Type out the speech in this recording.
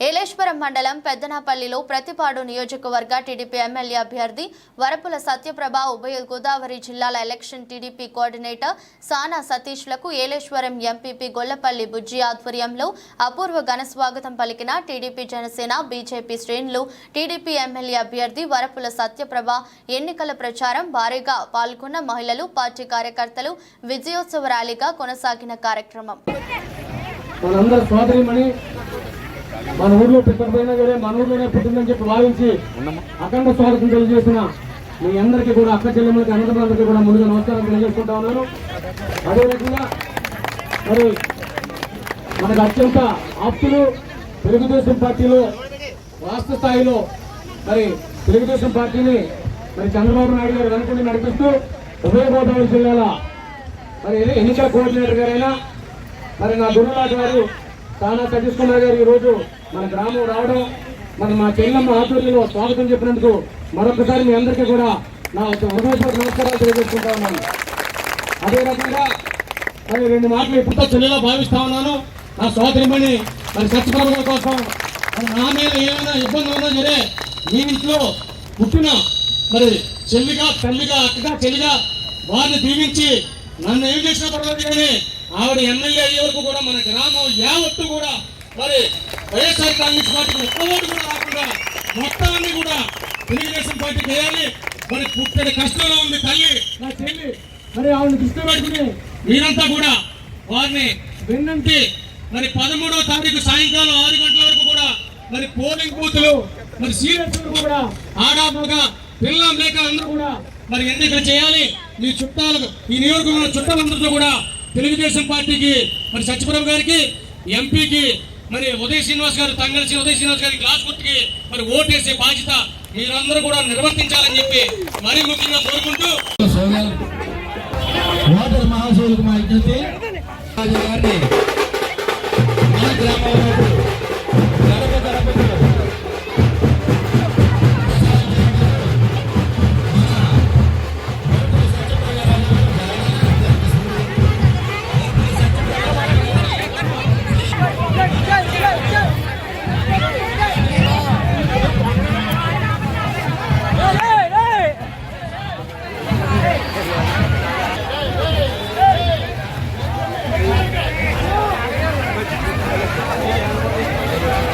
ఏలేశ్వరం మండలం పెద్దనాపల్లిలో ప్రతిపాడు నియోజకవర్గ TDP MLA అభ్యర్థి వరపుల సత్యప్రభ ఉభయ గోదావరి జిల్లాల ఎలక్షన్ టీడీపీ కోఆర్డినేటర్ సానా సతీష్లకు ఏలేశ్వరం ఎంపీపీ గొల్లపల్లి బుజ్జి ఆధ్వర్యంలో అపూర్వ ఘన స్వాగతం పలికిన టీడీపీ జనసేన బీజేపీ శ్రేణులు టీడీపీ ఎమ్మెల్యే అభ్యర్థి వరపుల సత్యప్రభ ఎన్నికల ప్రచారం భారీగా పాల్గొన్న మహిళలు పార్టీ కార్యకర్తలు విజయోత్సవ ర్యాలీగా కొనసాగిన కార్యక్రమం. మన ఊర్లో పుట్టకపోయినా సరే మన ఊర్లోనే పుట్టిందని చెప్పి భావించి అఖండ స్వాగతం తెలియజేసిన మీ అందరికీ కూడా అక్క చెల్లెమ్మలకి అన్నదమ్ములందరికీ కూడా ముందుగా నమస్కారం తెలియజేసుకుంటా ఉన్నాను. అదే రకంగా మరి మనకు అత్యంత ఆప్తులు తెలుగుదేశం పార్టీలో రాష్ట్ర స్థాయిలో మరి తెలుగుదేశం పార్టీని మరి చంద్రబాబు నాయుడు గారు వెనుకుండి నడిపిస్తూ ఉభయ గోదావరి జిల్లాల మరి ఎన్నికల కోఆర్డినేటర్ గారైనా మరి నా గురునాథ్ గారు తానా సతీష్ కుమార్ గారు ఈరోజు మన గ్రామం రావడం మన మా చెల్లెమ్మ ఆధ్వర్యంలో స్వాగతం చెప్పినందుకు మరొకసారి మీ అందరికీ కూడా నా హృదయపూర్వక నమస్కారాలు తెలియజేసుకుంటా ఉన్నాను. అదే రకంగా మరి రెండు మాటలు ఇప్పుడు చెల్లెలో భావిస్తా ఉన్నాను. నా సోదరిమణి మరి సత్యప్రభ కోసం నా మీద ఏమైనా ఇబ్బంది ఉన్నా సరే మీ ఇంట్లో పుట్టిన మరి చెల్లిగా తల్లిగా అక్కగా చెల్లిగా వారిని దీవించి నన్ను ఏం చేసిన పర్వాలేదు కానీ ఆవిడ ఎమ్మెల్యే అయ్యే వరకు కూడా మన గ్రామం యావత్తు కూడా మరి వైఎస్ఆర్ కాంగ్రెస్ పార్టీకి ఒక్క ఓటు కూడా రాకుండా మొత్తాన్ని కూడా తెలుగుదేశం పార్టీకి వేయాలి మరి పుట్టడి కష్టంలో ఉంది తల్లి. నా చెల్లి మరి ఆవిడని దృష్టి పెట్టుకుని మీరంతా కూడా వారిని విన్నంటి మరి పదమూడవ తారీఖు సాయంకాలం ఆరు గంటల వరకు కూడా మరి పోలింగ్ బూతులు మరి సీరియస్ కూడా ఆడామగా పిల్ల మేక అందరూ కూడా మరి ఎన్నికలు చేయాలి. మీ చుట్టాలకు ఈ నియోజకవర్గంలో చుట్టాలందరితో కూడా తెలుగుదేశం పార్టీకి మరి సత్యప్రభు గారికి ఎంపీకి మరి ఉదయ్ శ్రీనివాస్ గారు తంగలిసి ఉదయ్ శ్రీనివాస్ గారి గ్లాస్ గుర్తుకి మరి ఓటేసే బాధ్యత మీరందరూ కూడా నిర్వర్తించాలని చెప్పి మరి ముఖ్యంగా కోరుకుంటూ గ్రామంలో